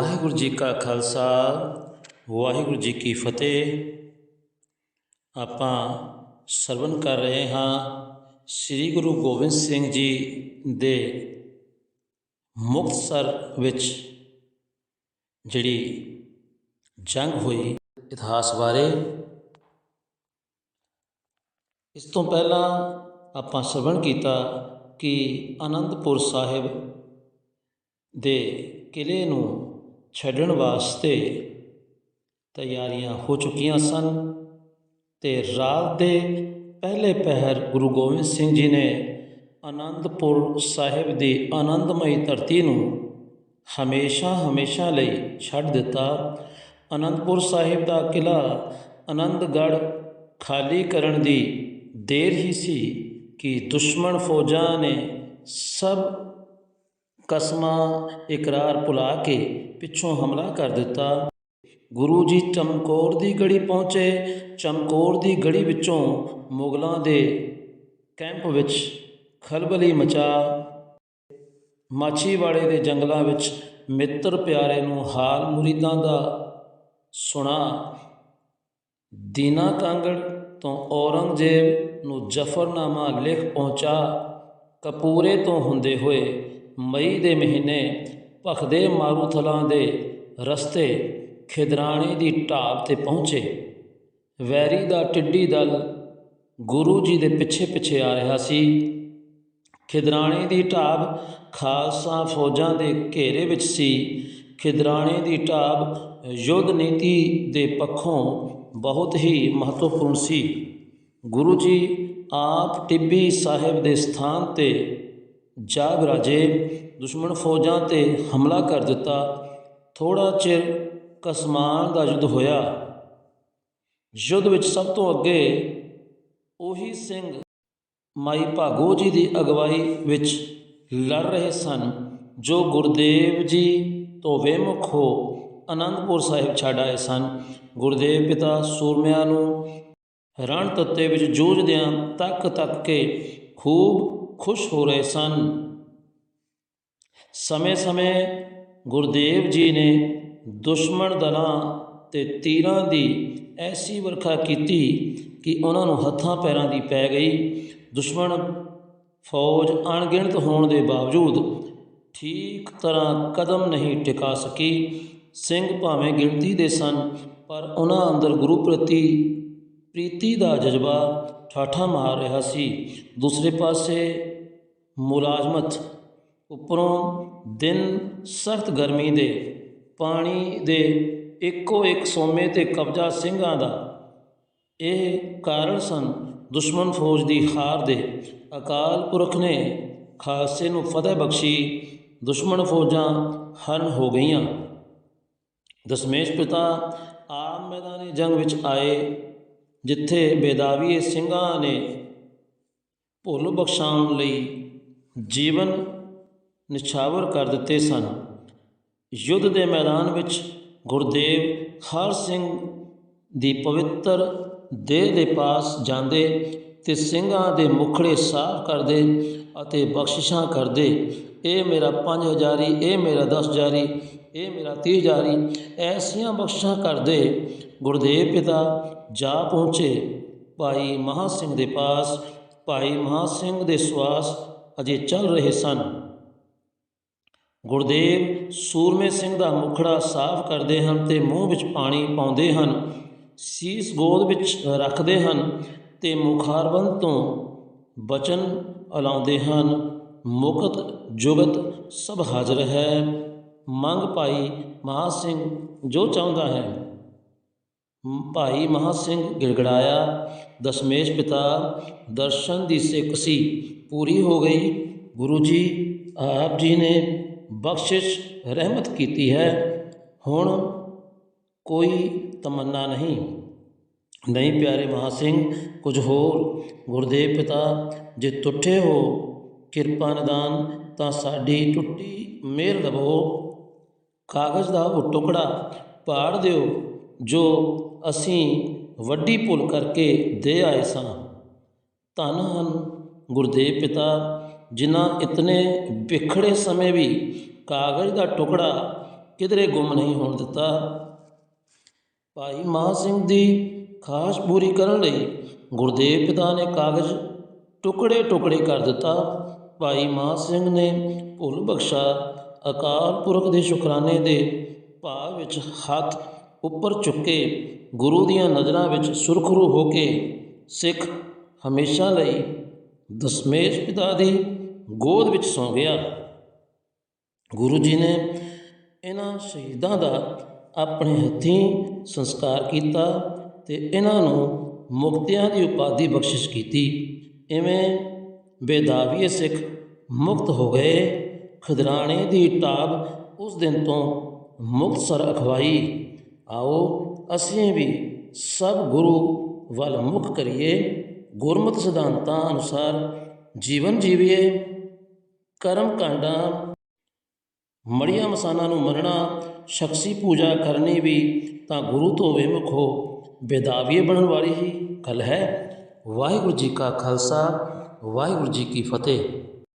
ਵਾਹਿਗੁਰੂ ਜੀ ਕਾ ਖਾਲਸਾ, ਵਾਹਿਗੁਰੂ ਜੀ ਕੀ ਫਤਿਹ। ਆਪਾਂ ਸਰਵਨ ਕਰ ਰਹੇ ਹਾਂ ਸ੍ਰੀ ਗੁਰੂ ਗੋਬਿੰਦ ਸਿੰਘ ਜੀ ਦੇ ਮੁਕਤਸਰ ਵਿੱਚ ਜਿਹੜੀ ਜੰਗ ਹੋਈ ਇਤਿਹਾਸ ਬਾਰੇ। ਇਸ ਤੋਂ ਪਹਿਲਾਂ ਆਪਾਂ ਸਰਵਣ ਕੀਤਾ ਕਿ ਆਨੰਦਪੁਰ ਸਾਹਿਬ ਦੇ ਕਿਲੇ ਨੂੰ ਛੱਡਣ ਵਾਸਤੇ ਤਿਆਰੀਆਂ ਹੋ ਚੁੱਕੀਆਂ ਸਨ ਤੇ ਰਾਤ ਦੇ ਪਹਿਲੇ ਪਹਿਰ ਗੁਰੂ ਗੋਬਿੰਦ ਸਿੰਘ ਜੀ ਨੇ ਆਨੰਦਪੁਰ ਸਾਹਿਬ ਦੀ ਆਨੰਦਮਈ ਧਰਤੀ ਨੂੰ ਹਮੇਸ਼ਾ ਹਮੇਸ਼ਾ ਲਈ ਛੱਡ ਦਿੱਤਾ। ਆਨੰਦਪੁਰ ਸਾਹਿਬ ਦਾ ਕਿਲਾ ਆਨੰਦਗੜ੍ਹ ਖਾਲੀ ਕਰਨ ਦੀ ਦੇਰ ਹੀ ਸੀ ਕਿ ਦੁਸ਼ਮਣ ਫੌਜਾਂ ਨੇ ਸਭ ਕਸਮਾਂ ਇਕਰਾਰ ਭੁਲਾ ਕੇ ਪਿੱਛੋਂ ਹਮਲਾ ਕਰ ਦਿੱਤਾ। ਗੁਰੂ ਜੀ ਚਮਕੌਰ ਦੀ ਗੜੀ ਪਹੁੰਚੇ। ਚਮਕੌਰ ਦੀ ਗੜੀ ਵਿੱਚੋਂ ਮੁਗਲਾਂ ਦੇ ਕੈਂਪ ਵਿੱਚ ਖਲਬਲੀ ਮਚਾ। ਮਾਛੀਵਾੜੇ ਦੇ ਜੰਗਲਾਂ ਵਿੱਚ ਮਿੱਤਰ ਪਿਆਰੇ ਨੂੰ ਹਾਲ ਮੁਰੀਦਾਂ ਦਾ ਸੁਣਾ। ਦੀਨਾ ਕਾਂਗੜ ਤੋਂ ਔਰੰਗਜ਼ੇਬ ਨੂੰ ਜ਼ਫਰਨਾਮਾ ਲਿਖ ਪਹੁੰਚਾ। ਕਪੂਰੇ ਤੋਂ ਹੁੰਦੇ ਹੋਏ ਮਈ ਦੇ ਮਹੀਨੇ ਭਖਦੇ ਮਾਰੂਥਲਾਂ ਦੇ ਰਸਤੇ ਖਿਦਰਾਣੇ ਦੀ ਢਾਬ ਤੇ ਪਹੁੰਚੇ। ਵੈਰੀ ਦਾ ਟਿੱਡੀ ਦਲ ਗੁਰੂ ਜੀ ਦੇ ਪਿੱਛੇ ਪਿੱਛੇ ਆ ਰਿਹਾ ਸੀ। ਖਿਦਰਾਣੇ ਦੀ ਢਾਬ ਖਾਲਸਾ ਫੌਜਾਂ ਦੇ ਘੇਰੇ ਵਿੱਚ ਸੀ। ਖਿਦਰਾਣੇ ਦੀ ਢਾਬ ਯੁੱਧ ਨੀਤੀ ਦੇ ਪੱਖੋਂ ਬਹੁਤ ਹੀ ਮਹੱਤਵਪੂਰਨ ਸੀ। ਗੁਰੂ ਜੀ ਆਪ ਟਿੱਬੀ ਸਾਹਿਬ ਦੇ ਸਥਾਨ ਤੇ ਜਾ ਵਿਰਾਜੇ ਦੁਸ਼ਮਣ ਫੌਜਾਂ ਤੇ ਹਮਲਾ ਕਰ ਦਿੱਤਾ। ਥੋੜਾ ਚਿਰ ਕਸਮਾਨ ਦਾ ਯੁੱਧ ਹੋਇਆ। ਯੁੱਧ ਵਿੱਚ ਸਭ ਤੋਂ ਅੱਗੇ ਉਹੀ ਸਿੰਘ ਮਾਈ ਭਾਗੋ ਜੀ ਦੀ ਅਗਵਾਈ ਵਿੱਚ ਲੜ ਰਹੇ ਸਨ, ਜੋ ਗੁਰਦੇਵ ਜੀ ਤੋਂ ਵੇਮੁਖ ਹੋ ਅਨੰਦਪੁਰ ਸਾਹਿਬ ਛੱਡ ਆਏ ਸਨ। ਗੁਰਦੇਵ ਪਿਤਾ ਸੂਰਮਿਆਂ ਨੂੰ ਰਣ ਤੱਤੇ ਵਿੱਚ ਜੂਝਦਿਆਂ ਤੱਕ ਤੱਕ ਕੇ ਖੂਬ ਖੁਸ਼ ਹੋ ਰਹੇ ਸਨ। ਸਮੇਂ-ਸਮੇਂ ਗੁਰਦੇਵ ਜੀ ਨੇ ਦੁਸ਼ਮਣ ਦਲਾਂ ਤੇ ਤੀਰਾਂ ਦੀ ਐਸੀ ਵਰਖਾ ਕੀਤੀ ਕਿ ਉਹਨਾਂ ਨੂੰ ਹੱਥਾਂ ਪੈਰਾਂ ਦੀ ਪੈ ਗਈ। ਦੁਸ਼ਮਣ ਫੌਜ ਅਣਗਿਣਤ ਹੋਣ ਦੇ ਬਾਵਜੂਦ ਠੀਕ ਤਰ੍ਹਾਂ ਕਦਮ ਨਹੀਂ ਟਿਕਾ ਸਕੀ। ਸਿੰਘ ਭਾਵੇਂ ਗਿਣਤੀ ਦੇ ਸਨ, ਪਰ ਉਹਨਾਂ ਅੰਦਰ ਗੁਰੂ ਪ੍ਰਤੀ ਪ੍ਰੀਤੀ ਦਾ ਜਜ਼ਬਾ ਠਾਠਾ ਮਾਰ ਰਿਹਾ ਸੀ। ਦੂਸਰੇ ਪਾਸੇ ਮੁਲਾਜ਼ਮਤ ਉੱਪਰੋਂ ਦਿਨ ਸਖਤ ਗਰਮੀ ਦੇ, ਪਾਣੀ ਦੇ ਇੱਕੋ ਇੱਕ ਸੋਮੇ ਤੇ ਕਬਜ਼ਾ ਸਿੰਘਾਂ ਦਾ। ਇਹ ਕਾਰਨ ਸਨ ਦੁਸ਼ਮਣ ਫੌਜ ਦੀ ਹਾਰ ਦੇ। ਅਕਾਲ ਪੁਰਖ ਨੇ ਖਾਲਸੇ ਨੂੰ ਫਤਿਹ ਬਖਸ਼ੀ ਦੁਸ਼ਮਣ ਫੌਜਾਂ ਹਰਨ ਹੋ ਗਈਆਂ। ਦਸ਼ਮੇਸ਼ ਪਿਤਾ ਆਮ ਮੈਦਾਨੀ ਜੰਗ ਵਿੱਚ ਆਏ। ਜਿੱਥੇ ਬੇਦਾਵੀ ਸਿੰਘਾਂ ਨੇ ਭੁੱਲ ਬਖਸ਼ਾਉਣ ਲਈ ਜੀਵਨ ਨਿਛਾਵਰ ਕਰ ਦਿੱਤੇ ਸਨ। ਯੁੱਧ ਦੇ ਮੈਦਾਨ ਵਿੱਚ ਗੁਰਦੇਵ ਹਰ ਸਿੰਘ ਦੀ ਪਵਿੱਤਰ ਦੇਹ ਦੇ ਪਾਸ ਜਾਂਦੇ ਤੇ ਸਿੰਘਾਂ ਦੇ ਮੁਖੜੇ ਸਾਫ਼ ਕਰਦੇ ਅਤੇ ਬਖਸ਼ਿਸ਼ਾਂ ਕਰਦੇ। ਇਹ ਮੇਰਾ 5000 ਇਹ ਮੇਰਾ 10000 ਇਹ ਮੇਰਾ 30000 ਐਸੀਆਂ ਬਖਸ਼ਿਸ਼ਾਂ ਕਰਦੇ। ਗੁਰਦੇਵ ਪਿਤਾ, ਜਾ ਪਹੁੰਚੇ। ਭਾਈ ਮਹਾ ਸਿੰਘ ਦੇ ਪਾਸ, ਭਾਈ ਮਹਾ ਸਿੰਘ ਦੇ ਸਵਾਸ ਅਜੇ ਚੱਲ ਰਹੇ ਸਨ। ਗੁਰਦੇਵ ਸੂਰਮੇ ਸਿੰਘ ਦਾ ਮੁਖੜਾ ਸਾਫ਼ ਕਰਦੇ ਹਨ ਤੇ ਮੂੰਹ ਵਿੱਚ ਪਾਣੀ ਪਾਉਂਦੇ ਹਨ। ਸੀਸ ਗੋਦ ਵਿੱਚ ਰੱਖਦੇ ਹਨ ਤੇ ਮੁਖਾਰਬੰਦ ਤੋਂ ਬਚਨ ਅਲਾਉਂਦੇ ਹਨ। ਮੁਕਤ ਜੁਗਤ ਸਭ ਹਾਜ਼ਰ ਹੈ। ਮੰਗ ਭਾਈ ਮਹਾ ਸਿੰਘ ਜੋ ਚਾਹੁੰਦਾ ਹੈ। ਭਾਈ ਮਹਾ ਸਿੰਘ ਗਿੜਗੜਾਇਆ। ਦਸ਼ਮੇਸ਼ ਪਿਤਾ, ਦਰਸ਼ਨ ਦੀ ਸਿੱਖ ਸੀ, ਪੂਰੀ ਹੋ ਗਈ। ਗੁਰੂ ਜੀ ਆਪ ਜੀ ਨੇ ਬਖਸ਼ਿਸ਼ ਰਹਿਮਤ ਕੀਤੀ ਹੈ। ਹੁਣ ਕੋਈ ਤਮੰਨਾ ਨਹੀਂ। ਨਹੀਂ ਪਿਆਰੇ ਮਹਾ ਸਿੰਘ, ਕੁਝ ਹੋਰ ਗੁਰਦੇਵ ਪਿਤਾ, ਜੇ ਟੁੱਟੇ ਹੋ ਕਿਰਪਾ ਨਿਦਾਨ, ਤਾਂ ਸਾਡੀ ਟੁੱਟੀ ਮਿਹਰ ਲਵੋ ਕਾਗਜ਼ ਦਾ ਉਹ ਟੁਕੜਾ ਪਾੜ ਦਿਓ, ਜੋ ਅਸੀਂ ਵੱਡੀ ਭੁੱਲ ਕਰਕੇ ਦੇ ਆਏ ਸਾਂ। ਧੰਨ ਹਨ ਗੁਰਦੇਵ ਪਿਤਾ, ਜਿਨ੍ਹਾਂ ਇਤਨੇ ਵਿਖੜੇ ਸਮੇਂ ਵੀ ਕਾਗਜ਼ ਦਾ ਟੁਕੜਾ ਕਿਧਰੇ ਗੁੰਮ ਨਹੀਂ ਹੋਣ ਦਿੱਤਾ। ਭਾਈ ਮਹਾਂ ਸਿੰਘ ਦੀ ਖਾਸ ਪੂਰੀ ਕਰਨ ਲਈ ਗੁਰਦੇਵ ਪਿਤਾ ਨੇ ਕਾਗਜ਼ ਟੁਕੜੇ ਟੁਕੜੇ ਕਰ ਦਿੱਤਾ। ਭਾਈ ਮਹਾਂ ਸਿੰਘ ਨੇ ਭੁੱਲ ਬਖਸ਼ਾ ਅਕਾਲ ਪੁਰਖ ਦੇ ਸ਼ੁਕਰਾਨੇ ਦੇ ਭਾਵ ਵਿੱਚ ਹੱਥ ਉੱਪਰ ਚੁੱਕੇ। ਗੁਰੂ ਦੀਆਂ ਨਜ਼ਰਾਂ ਵਿੱਚ ਸੁਰਖਰੂ ਹੋ ਕੇ ਸਿੱਖ ਹਮੇਸ਼ਾ ਲਈ ਦਸਮੇਸ਼ ਪਿਤਾ ਦੀ ਗੋਦ ਵਿੱਚ ਸੌਂ ਗਿਆ। ਗੁਰੂ ਜੀ ਨੇ ਇਹਨਾਂ ਸ਼ਹੀਦਾਂ ਦਾ ਆਪਣੇ ਹੱਥੀਂ ਸੰਸਕਾਰ ਕੀਤਾ। ਤੇ ਇਹਨਾਂ ਨੂੰ ਮੁਕਤਿਆਂ ਦੀ ਉਪਾਧੀ ਬਖਸ਼ਿਸ਼ ਕੀਤੀ। ਇਵੇਂ ਬੇਦਾਵੀਏ ਸਿੱਖ ਮੁਕਤ ਹੋ ਗਏ। ਖਦਰਾਣੇ ਦੀ ਟਾਬ ਉਸ ਦਿਨ ਤੋਂ ਮੁਕਤਸਰ ਅਖਵਾਈ। ਆਓ ਅਸੀਂ ਵੀ ਸਭ ਗੁਰੂ ਵੱਲ ਮੁਖ ਕਰੀਏ। ਗੁਰਮਤਿ ਸਿਧਾਂਤਾਂ ਅਨੁਸਾਰ ਜੀਵਨ ਜੀਵੀਏ। ਕਰਮ ਕਾਂਡਾਂ, ਮੜੀਆਂ ਮਸਾਨਾ ਨੂੰ ਮੰਨਣਾ, ਸ਼ਖਸੀ ਪੂਜਾ ਕਰਨੀ ਵੀ ਤਾਂ ਗੁਰੂ ਤੋਂ ਵਿਮੁਖ ਹੋ। ਬੇਦਾਵੀਏ ਬਣਨ ਵਾਲੀ ਹੀ ਗੱਲ ਹੈ। ਵਾਹਿਗੁਰੂ ਜੀ ਕਾ ਖਾਲਸਾ ਵਾਹਿਗੁਰੂ ਜੀ ਕੀ ਫਤਿਹ।